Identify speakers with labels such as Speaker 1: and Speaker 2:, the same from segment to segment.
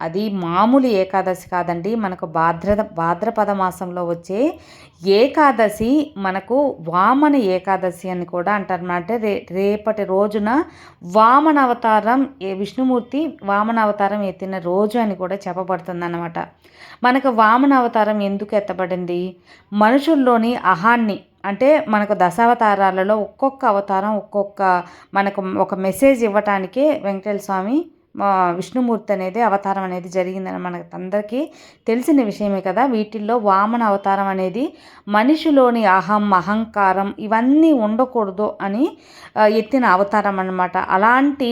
Speaker 1: అది మామూలు ఏకాదశి కాదండి. మనకు భాద్రద భాద్రపద మాసంలో వచ్చే ఏకాదశి మనకు వామన ఏకాదశి అని కూడా అంటారన్నమాట రే రేపటి రోజున వామన అవతారం ఏ విష్ణుమూర్తి వామన అవతారం ఎత్తిన రోజు అని కూడా చెప్పబడుతుంది అన్నమాట మనకు వామన అవతారం ఎందుకు ఎత్తబడింది? మనుషుల్లోని అహాన్ని అంటే మనకు దశావతారాలలో ఒక్కొక్క అవతారం ఒక్కొక్క మనకు ఒక మెసేజ్ ఇవ్వటానికే వెంకటేశ్వర స్వామి విష్ణుమూర్తి అనేది అవతారం అనేది జరిగిందని మనకు అందరికీ తెలిసిన విషయమే కదా. వీటిల్లో వామన అవతారం అనేది మనిషిలోని అహం అహంకారం ఇవన్నీ ఉండకూడదు అని ఎత్తిన అవతారం అనమాట అలాంటి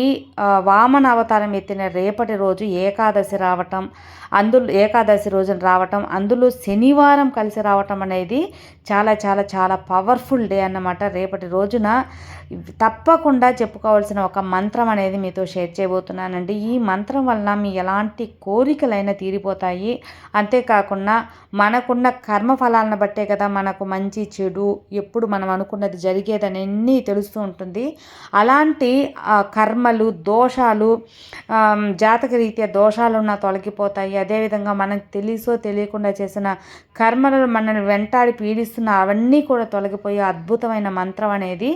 Speaker 1: వామన అవతారం ఎత్తిన రేపటి రోజు ఏకాదశి రావటం అందులో ఏకాదశి రోజున రావటం అందులో శనివారం కలిసి రావటం అనేది చాలా చాలా చాలా పవర్ఫుల్ డే అన్నమాట. రేపటి రోజున తప్పకుండా చెప్పుకోవాల్సిన ఒక మంత్రం అనేది మీతో షేర్ చేయబోతున్నానండి. ఈ మంత్రం వలన మీ ఎలాంటి కోరికలైనా తీరిపోతాయి. అంతేకాకుండా మనకున్న కర్మ ఫలాలను బట్టే కదా మనకు మంచి చెడు ఎప్పుడు మనం అనుకున్నది జరిగేదని అన్నీ తెలుస్తూ ఉంటుంది. అలాంటి కర్మలు దోషాలు జాతక రీత్యా దోషాలు ఉన్న తొలగిపోతాయి. అదేవిధంగా మనకు తెలుసో తెలియకుండా చేసిన కర్మలు మనల్ని వెంటాడి పీడిస్తున్న అవన్నీ కూడా తొలగిపోయే అద్భుతమైన మంత్రం అనేది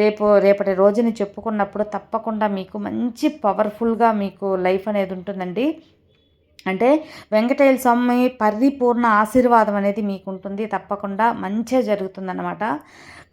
Speaker 1: రేపు రేపటి రోజుని చెప్పుకున్నప్పుడు తప్పకుండా మీకు మంచి పవర్ఫుల్గా మీకు లైఫ్ అనేది ఉంటుందండి. అంటే వెంకటేశ్వర స్వామి పరిపూర్ణ ఆశీర్వాదం అనేది మీకు ఉంటుంది తప్పకుండా మంచిగా జరుగుతుందన్నమాట.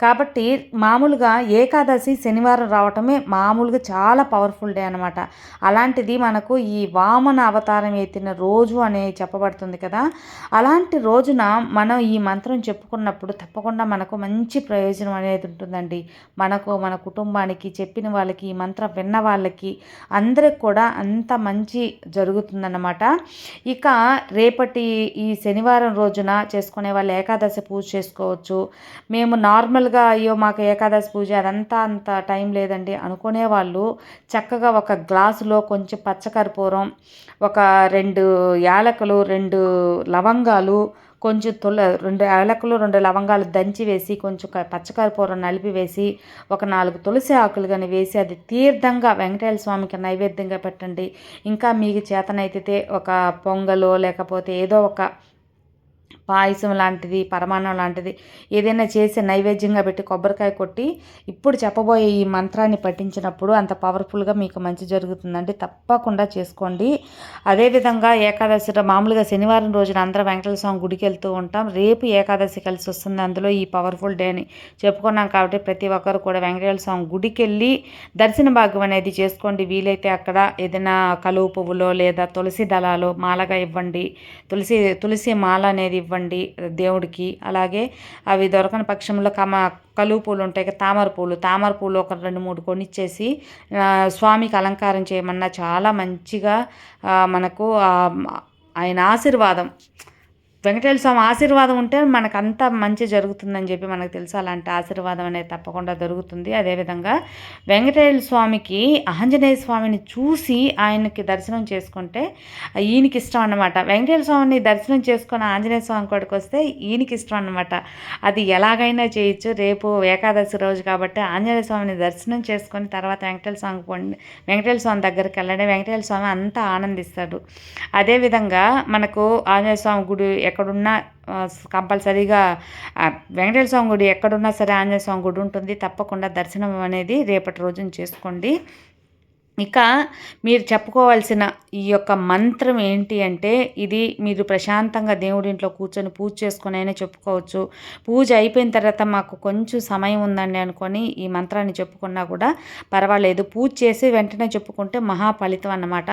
Speaker 1: కాబట్టి మామూలుగా ఏకాదశి శనివారం రావటమే మామూలుగా చాలా పవర్ఫుల్ డే అనమాట అలాంటిది మనకు ఈ వామన అవతారం ఎత్తిన రోజు అనే చెప్పబడుతుంది కదా. అలాంటి రోజున మనం ఈ మంత్రం చెప్పుకున్నప్పుడు తప్పకుండా మనకు మంచి ప్రయోజనం అనేది ఉంటుందండి. మనకు మన కుటుంబానికి చెప్పిన వాళ్ళకి ఈ మంత్రం విన్న వాళ్ళకి అందరికి కూడా అంత మంచి జరుగుతుందన్నమాట. ఇక రేపటి ఈ శనివారం రోజున చేసుకునే వాళ్ళు ఏకాదశి పూజ చేసుకోవచ్చు. మేము నార్మల్గా అయ్యో మాకు ఏకాదశి పూజ అదంతా అంత టైం లేదండి అనుకునే వాళ్ళు చక్కగా ఒక గ్లాసులో కొంచెం పచ్చకర్పూరం ఒక రెండు యాలకులు రెండు లవంగాలు కొంచెం తుల రెండు యాలకులు రెండు లవంగాలు దంచి వేసి కొంచెం పచ్చకర్పూరం నలిపి వేసి ఒక నాలుగు తులసి ఆకులు కానీ వేసి అది తీర్థంగా వెంకటేశ్వర స్వామికి నైవేద్యంగా పెట్టండి. ఇంకా మీకు చేతనైతే ఒక పొంగలో లేకపోతే ఏదో ఒక పాయసం లాంటిది పరమాన్నం లాంటిది ఏదైనా చేసి నైవేద్యంగా పెట్టి కొబ్బరికాయ కొట్టి ఇప్పుడు చెప్పబోయే ఈ మంత్రాన్ని పఠించినప్పుడు అంత పవర్ఫుల్గా మీకు మంచి జరుగుతుందండి. తప్పకుండా చేసుకోండి. అదేవిధంగా ఏకాదశి మామూలుగా శనివారం రోజున అందరం వెంకటేశ్వర స్వామి గుడికి వెళ్తూ ఉంటాం. రేపు ఏకాదశి కలిసి వస్తుంది. అందులో ఈ పవర్ఫుల్ డే అని చెప్పుకున్నాం కాబట్టి ప్రతి ఒక్కరు కూడా వెంకటేశ్వర స్వామి గుడికి వెళ్ళి దర్శన భాగ్యం అనేది చేసుకోండి. వీలైతే అక్కడ ఏదైనా కలువు పువ్వులో లేదా తులసి దళాలు మాలగా ఇవ్వండి. తులసి తులసి మాల అనేది ఇవ్వండి. ఇవ్వండి దేవుడికి. అలాగే అవి దొరకని పక్షంలో కమ కలువు పూలు ఉంటాయి తామర పూలు. తామర పూలు ఒక రెండు మూడు కొనిచ్చేసి స్వామికి అలంకారం చేయమన్నా చాలా మంచిగా మనకు ఆయన ఆశీర్వాదం. వెంకటేశ్వర స్వామి ఆశీర్వాదం ఉంటే మనకు అంత మంచి జరుగుతుందని చెప్పి మనకు తెలుసు. అలాంటి ఆశీర్వాదం అనేది తప్పకుండా దొరుకుతుంది. అదేవిధంగా వెంకటేశ్వర స్వామికి ఆంజనేయ స్వామిని చూసి ఆయనకి దర్శనం చేసుకుంటే ఈయనకి ఇష్టం అనమాట వెంకటేశ్వర స్వామిని దర్శనం చేసుకుని ఆంజనేయ స్వామి కొడుకు వస్తే ఈయనకి ఇష్టం అనమాట అది ఎలాగైనా చేయొచ్చు. రేపు ఏకాదశి రోజు కాబట్టి ఆంజనేయ స్వామిని దర్శనం చేసుకొని తర్వాత వెంకటేశ్వర స్వామికి పండి. వెంకటేశ్వర స్వామి దగ్గరికి వెళ్ళండి. వెంకటేశ్వర స్వామి అంతా ఆనందిస్తాడు. అదేవిధంగా మనకు ఆంజనేయ స్వామి గుడి ఎక్కడున్నా కంపల్సరీగా వెంకటేశ్వర స్వామి గుడి ఎక్కడున్నా సరే ఆంజనేయ స్వామి గుడి ఉంటుంది. తప్పకుండా దర్శనం అనేది రేపటి రోజున చేసుకోండి. ఇక మీరు చెప్పుకోవాల్సిన ఈ యొక్క మంత్రం ఏంటి అంటే ఇది మీరు ప్రశాంతంగా దేవుడి ఇంట్లో కూర్చొని పూజ చేసుకుని అయినా చెప్పుకోవచ్చు. పూజ అయిపోయిన తర్వాత మాకు కొంచెం సమయం ఉందండి అనుకొని ఈ మంత్రాన్ని చెప్పుకున్నా కూడా పర్వాలేదు. పూజ చేసి వెంటనే చెప్పుకుంటే మహా ఫలితం అన్నమాట.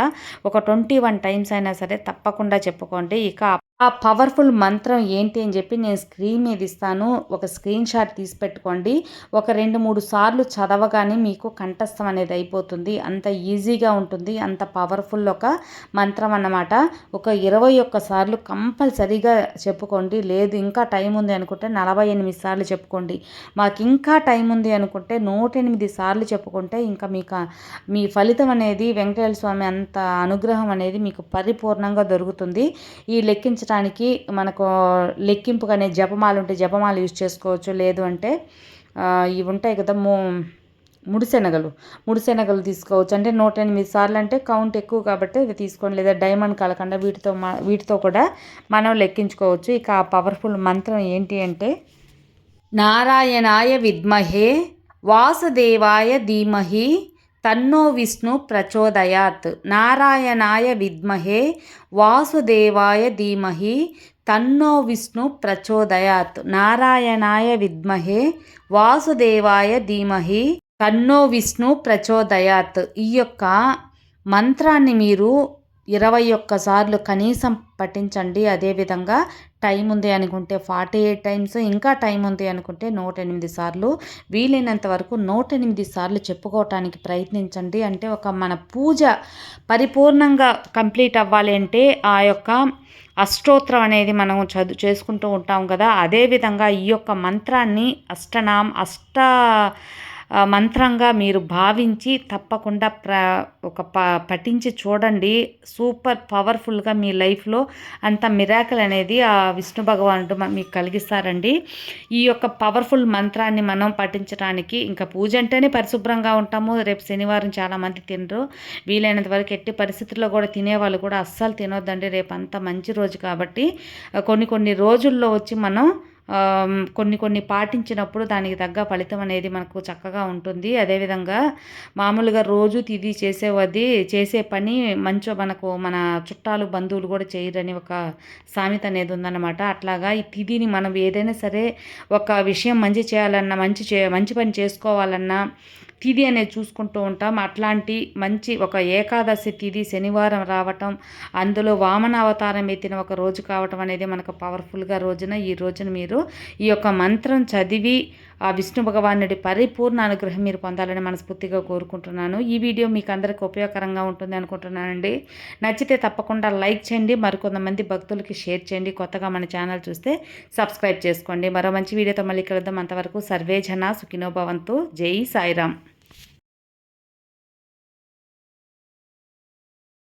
Speaker 1: ఒక ట్వంటీ వన్ టైమ్స్ అయినా సరే తప్పకుండా చెప్పుకోండి. ఇక ఆ పవర్ఫుల్ మంత్రం ఏంటి అని చెప్పి నేను స్క్రీన్ మీద ఇస్తాను. ఒక స్క్రీన్ షాట్ తీసి పెట్టుకోండి. ఒక రెండు మూడు సార్లు చదవగానే మీకు కంఠస్థం అనేది అయిపోతుంది. అంత ఈజీగా ఉంటుంది. అంత పవర్ఫుల్ ఒక మంత్రం అన్నమాట. ఒక ఇరవై ఒక్క సార్లు కంపల్సరీగా చెప్పుకోండి. లేదు ఇంకా టైం ఉంది అనుకుంటే నలభై ఎనిమిది సార్లు చెప్పుకోండి. మాకు ఇంకా టైం ఉంది అనుకుంటే నూట ఎనిమిది సార్లు చెప్పుకుంటే ఇంకా మీకు మీ ఫలితం అనేది వెంకటేశ్వర స్వామి అంత అనుగ్రహం అనేది మీకు పరిపూర్ణంగా దొరుకుతుంది. ఈ లెక్కించడం లెక్కించడానికి మనకు లెక్కింపు అనే జపమాలు ఉంటే జపమాలు యూజ్ చేసుకోవచ్చు. లేదు అంటే ఇవి ఉంటాయి కదా మూ ముడిశెనగలు. ముడిశెనగలు తీసుకోవచ్చు. అంటే నూట ఎనిమిది సార్లు అంటే కౌంట్ ఎక్కువ కాబట్టి ఇది తీసుకోండి. లేదా డైమండ్ కలకండ వీటితో వీటితో కూడా మనం లెక్కించుకోవచ్చు. ఇక ఆ పవర్ఫుల్ మంత్రం ఏంటి అంటే నారాయణాయ విద్మహే వాసుదేవాయ ధీమహి తన్నో విష్ణు ప్రచోదయాత్. నారాయణాయ విద్మహే వాసుదేవాయ ధీమహి తన్నో విష్ణు ప్రచోదయాత్. నారాయణాయ విద్మహే వాసుదేవాయ ధీమహి తన్నో విష్ణు ప్రచోదయాత్. ఈ యొక్క మంత్రాన్ని మీరు ఇరవై ఒక్కసార్లు కనీసం పఠించండి. అదేవిధంగా టైం ఉంది అనుకుంటే ఫార్టీ ఎయిట్ టైమ్స్ ఇంకా టైం ఉంది అనుకుంటే నూట ఎనిమిది సార్లు. వీలైనంత వరకు నూట ఎనిమిది సార్లు చెప్పుకోవటానికి ప్రయత్నించండి. అంటే ఒక మన పూజ పరిపూర్ణంగా కంప్లీట్ అవ్వాలి అంటే ఆ యొక్క అష్టోత్రం అనేది మనం చదువు చేసుకుంటూ ఉంటాం కదా. అదేవిధంగా ఈ యొక్క మంత్రాన్ని అష్టనాం అష్ట మంత్రంగా మీరు భావించి తప్పకుండా ప్ర ఒక ప పఠించి చూడండి. సూపర్ పవర్ఫుల్గా మీ లైఫ్లో అంత మిరాకల్ అనేది ఆ విష్ణు భగవానుడు మీకు కలిగిస్తారండి. ఈ యొక్క పవర్ఫుల్ మంత్రాన్ని మనం పఠించడానికి ఇంకా పూజ అంటేనే పరిశుభ్రంగా ఉంటాము. రేపు శనివారం చాలామంది తినరు. వీలైనంత వరకు ఎట్టి పరిస్థితుల్లో కూడా తినేవాళ్ళు కూడా అస్సలు తినొద్దండి. రేపు అంత మంచి రోజు కాబట్టి కొన్ని కొన్ని రోజుల్లో వచ్చి మనం కొన్ని కొన్ని పాటించినప్పుడు దానికి తగ్గ ఫలితం అనేది మనకు చక్కగా ఉంటుంది. అదేవిధంగా మామూలుగా రోజు తిది చేసేవది చేసే పని మంచో మనకు మన చుట్టాలు బంధువులు కూడా చేయరని ఒక సామెత అనేది ఉందన్నమాట. అట్లాగా ఈ తిథిని మనం ఏదైనా సరే ఒక విషయం మంచి చేయాలన్నా మంచి చే మంచి పని చేసుకోవాలన్నా తిథి అనేది చూసుకుంటూ ఉంటాం. అట్లాంటి మంచి ఒక ఏకాదశి తిథి శనివారం రావటం అందులో వామన అవతారం ఎత్తిన ఒక రోజు కావటం అనేది మనకు పవర్ఫుల్గా రోజున ఈ రోజున మీరు ఈ యొక్క మంత్రం చదివి ఆ విష్ణు భగవానుడి పరిపూర్ణ అనుగ్రహం మీరు పొందాలని మనస్ఫూర్తిగా కోరుకుంటున్నాను. ఈ వీడియో మీకు అందరికీ ఉపయోగకరంగా ఉంటుంది అనుకుంటున్నానండి. నచ్చితే తప్పకుండా లైక్ చేయండి మరికొంతమంది భక్తులకి షేర్ చేయండి. కొత్తగా మన ఛానల్ చూస్తే సబ్స్క్రైబ్ చేసుకోండి. మరో మంచి వీడియోతో మళ్ళీ కలుద్దాం. అంతవరకు సర్వే జన సుఖినోభవంతు జై సాయిరామ్.